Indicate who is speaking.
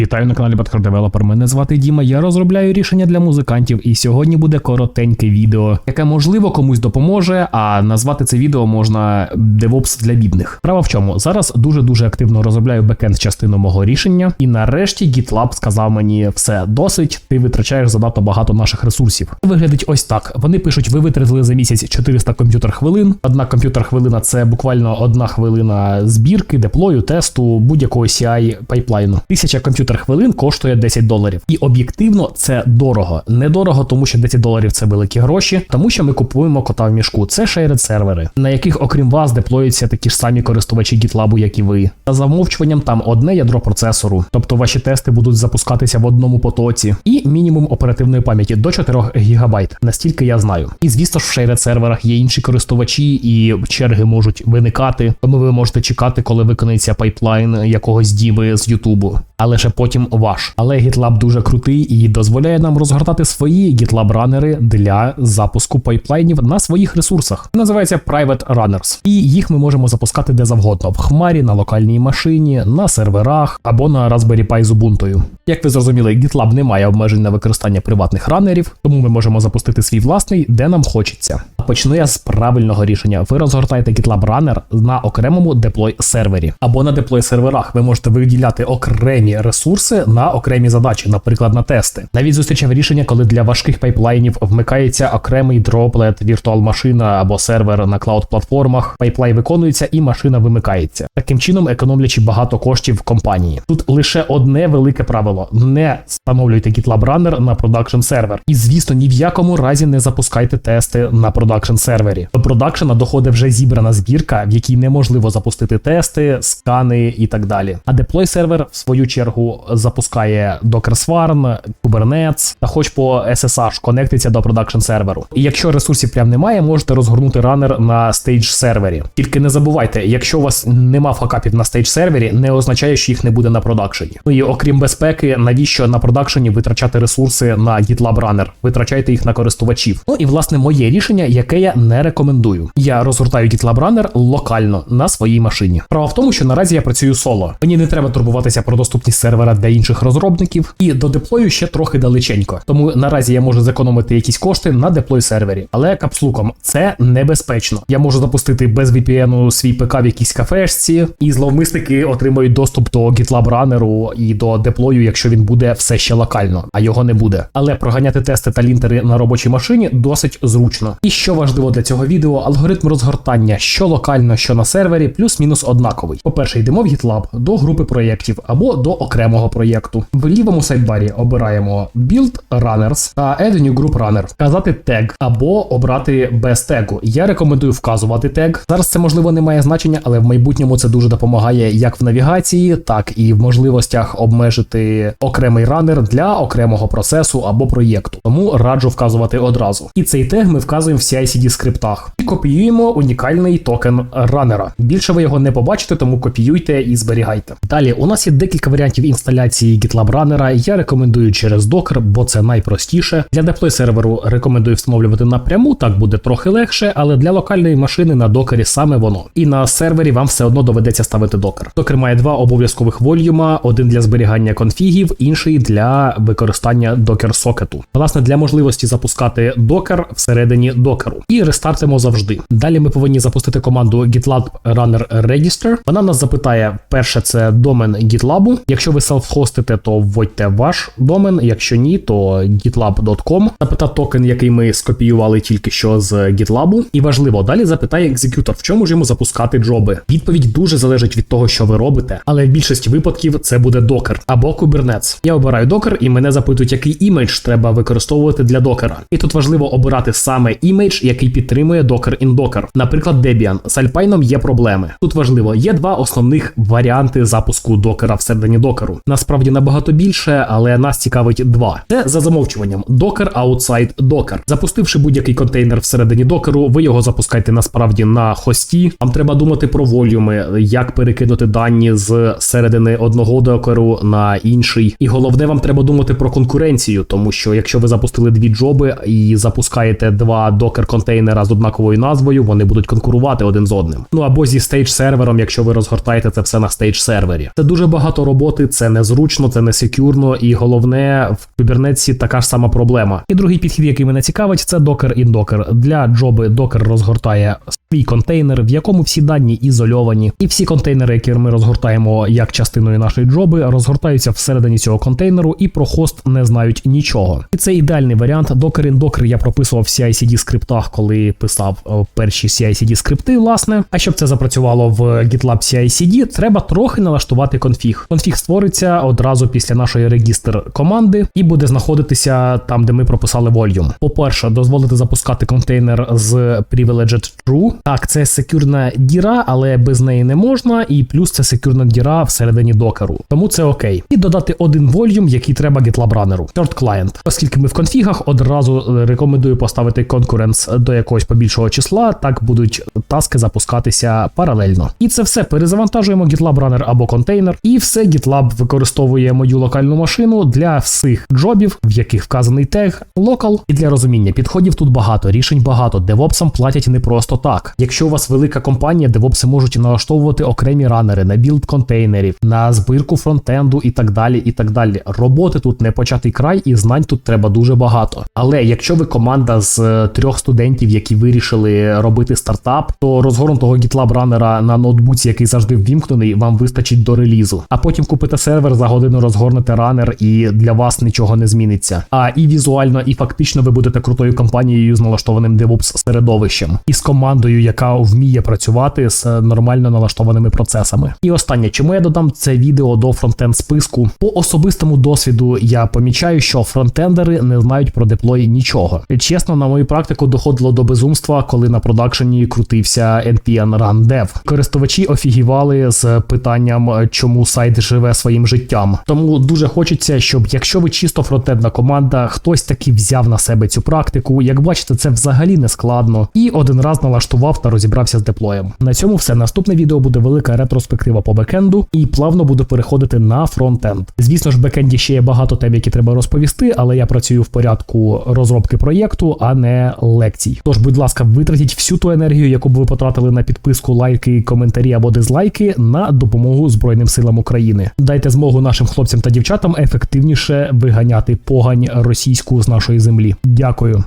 Speaker 1: Вітаю на каналі Badcar Developer. Мене звати Діма. Я розробляю рішення для музикантів, і сьогодні буде коротеньке відео, яке можливо комусь допоможе. А назвати це відео можна DevOps для бідних. Справа в чому зараз дуже дуже активно розробляю бекенд частину мого рішення, і нарешті GitLab сказав мені все досить. Ти витрачаєш занадто багато наших ресурсів. Виглядить ось так. Вони пишуть: ви витратили за місяць 400 комп'ютер хвилин. Одна комп'ютер хвилина це буквально одна хвилина збірки, деплою, тесту, будь-якого CI пайплайну. Тисяча комп'ютер хвилин коштує 10 доларів. І об'єктивно це дорого. Недорого, тому що 10 доларів це великі гроші, тому що ми купуємо кота в мішку. Це шейред сервери, на яких, окрім вас, деплоюються такі ж самі користувачі GitLab, як і ви. За замовчуванням там одне ядро процесору, тобто ваші тести будуть запускатися в одному потоці, і мінімум оперативної пам'яті до 4 ГБ, настільки я знаю. І звісно ж, в шейред серверах є інші користувачі, і черги можуть виникати. Тому ви можете чекати, коли виконається пайплайн якогось діви з Ютубу. Але ще потім ваш. Але GitLab дуже крутий і дозволяє нам розгортати свої GitLab ранери для запуску пайплайнів на своїх ресурсах. Називається Private Runners. І їх ми можемо запускати де завгодно: в хмарі, на локальній машині, на серверах або на Raspberry Pi з Ubuntu. Як ви зрозуміли, GitLab не має обмежень на використання приватних ранерів, тому ми можемо запустити свій власний, де нам хочеться. Почну я з правильного рішення. Ви розгортаєте GitLab Runner на окремому деплой сервері або на деплой серверах. Ви можете виділяти окремі ресурси на окремі задачі, наприклад, на тести. Навіть зустрічав рішення, коли для важких пайплайнів вмикається окремий дроплет, віртуал машина або сервер на клауд платформах. Пайплайн виконується і машина вимикається. Таким чином економлячи багато коштів компанії. Тут лише одне велике правило: не встановлюйте GitLab Runner на продакшн сервер. І звісно, ні в якому разі не запускайте тести на продакшн сервері. До продакшена доходить вже зібрана збірка, в якій неможливо запустити тести, скани і так далі. А деплой сервер, в свою чергу, запускає Docker Swarm, Kubernetes та хоч по SSH конектиться до продакшн серверу. І якщо ресурсів прям немає, можете розгорнути ранер на стейдж сервері. Тільки не забувайте, якщо у вас нема факапів на стейдж сервері, не означає, що їх не буде на продакшені. Ну і окрім безпеки, навіщо на продакшені витрачати ресурси на GitLab Runner? Витрачайте їх на користувачів. Ну і власне моє рішення, яке я не рекомендую. Я розгортаю GitLab Runner локально на своїй машині. Справа в тому, що наразі я працюю соло. Мені не треба турбуватися про доступність сервера для інших розробників, і до деплою ще трохи далеченько. Тому наразі я можу зекономити якісь кошти на деплой сервері. Але капслуком це небезпечно. Я можу запустити без VPN свій ПК в якійсь кафешці, і зловмисники отримають доступ до GitLab Runner і до деплою, якщо він буде все ще локально, а його не буде. Але проганяти тести та лінтери на робочій машині досить зручно. І що важливо для цього відео, алгоритм розгортання, що локально, що на сервері, плюс-мінус однаковий. По-перше, йдемо в GitLab до групи проєктів або до окремого проєкту. В лівому сайдбарі обираємо Build Runners та Add New Group Runner, вказати тег або обрати без тегу. Я рекомендую вказувати тег. Зараз це можливо не має значення, але в майбутньому це дуже допомагає як в навігації, так і в можливостях обмежити окремий ранер для окремого процесу або проєкту. Тому раджу вказувати одразу. І цей тег ми вказуємо в CI-CD скриптах і копіюємо унікальний токен ранера. Більше ви його не побачите, тому копіюйте і зберігайте. Далі у нас є декілька варіантів інсталяції GitLab Runner. Я рекомендую через Docker, бо це найпростіше. Для деплой серверу рекомендую встановлювати напряму, так буде трохи легше, але для локальної машини на докері саме воно. І на сервері вам все одно доведеться ставити Docker. Docker має два обов'язкових волюма: один для зберігання конфігів, інший для використання Docker сокету. Власне, для можливості запускати Docker всередині докеру. І рестартимо завжди. Далі ми повинні запустити команду GitLab Runner Register. Вона нас запитає: перше, це домен GitLab. Якщо ви селф-хостите, то вводьте ваш домен. Якщо ні, то gitlab.com. Запита токен, який ми скопіювали тільки що з GitLab. І важливо, далі запитає екзекютор, в чому ж йому запускати джоби. Відповідь дуже залежить від того, що ви робите, але в більшості випадків це буде Docker або Kubernetes. Я обираю Docker і мене запитують, який імідж треба використовувати для докера. І тут важливо обирати саме імідж, який підтримує Docker in Docker. Наприклад, Debian. З Alpine є проблеми. Тут важливо, є два основних варіанти запуску докера всередині докеру. Насправді набагато більше, але нас цікавить два. Це за замовчуванням Docker Outside Docker. Запустивши будь-який контейнер всередині докеру, ви його запускаєте насправді на хості. Вам треба думати про волюми, як перекинути дані з середини одного докеру на інший. І головне, вам треба думати про конкуренцію, тому що якщо ви запустили дві джоби і запускаєте два докер контейнера з однаковою назвою, вони будуть конкурувати один з одним. Ну або зі стейдж сервером, якщо ви розгортаєте це все на стейдж сервері. Це дуже багато роботи, це незручно, це не секюрно, і головне в Kubernetes така ж сама проблема. І другий підхід, який мене цікавить, це Docker in Docker. Для джоби Docker розгортає свій контейнер, в якому всі дані ізольовані, і всі контейнери, які ми розгортаємо як частиною нашої джоби, розгортаються всередині цього контейнеру, і про хост не знають нічого. І це ідеальний варіант. In Docker я прописував в CI-CD скриптах, коли писав перші CI-CD скрипти, власне. А щоб це запрацювало в GitLab CI-CD, треба трохи налаштувати конфіг. Конфіг створиться одразу після нашої регістр команди і буде знаходитися там, де ми прописали volume. По-перше, дозволити запускати контейнер з privileged true. Так, це секюрна діра, але без неї не можна, і плюс це секюрна діра всередині докеру. Тому це окей. І додати один volume, який треба GitLab ранеру. Third client. Оскільки ми в конфігах, одразу е, рекомендую поставити конкуренс до якогось побільшого числа, так будуть таски запускатися паралельно. І це все перезавантажуємо GitLab Runner або контейнер, і все GitLab використовує мою локальну машину для всіх джобів, в яких вказаний тег local. І для розуміння підходів тут багато, рішень багато. Девопсам платять не просто так. Якщо у вас велика компанія, девопси можуть налаштовувати окремі ранери на білд контейнерів, на збірку фронтенду і так далі. І так далі. Роботи тут не початий край, і знань тут треба дуже багато. Але якщо ви команда з е, трьох студентів, які вирішили робити стартап, то розгорнутого GitLab ранера на ноутбуці, який завжди ввімкнений, вам вистачить до релізу. А потім купите сервер, за годину розгорнете ранер, і для вас нічого не зміниться. А і візуально, і фактично ви будете крутою компанією з налаштованим DevOps середовищем, і з командою, яка вміє працювати з нормально налаштованими процесами. І останнє, чому я додам це відео до фронтенд списку? По особистому досвіду я помічаю, що фронтендери не знають про деплой нічого. Чесно, на мою практику доходило до безумства, коли на продакшені крутився npm run dev. Користувачі офігівали з питанням, чому сайт живе своїм життям. Тому дуже хочеться, щоб якщо ви чисто фронтендна команда, хтось таки взяв на себе цю практику. Як бачите, це взагалі не складно. І один раз налаштував та розібрався з деплоєм. На цьому все. Наступне відео буде велика ретроспектива по бекенду, і плавно буду переходити на фронтенд. Звісно ж, в бекенді ще є багато тем, які треба розповісти, але я працюю в порядку розробки проєкту, а не лекцій. Тож, будь ласка, витратіть всю ту енергію, яку б ви потратили на підписку, лайки, коментарі або дизлайки на допомогу Збройним силам України. Дайте змогу нашим хлопцям та дівчатам ефективніше виганяти погань російську з нашої землі. Дякую.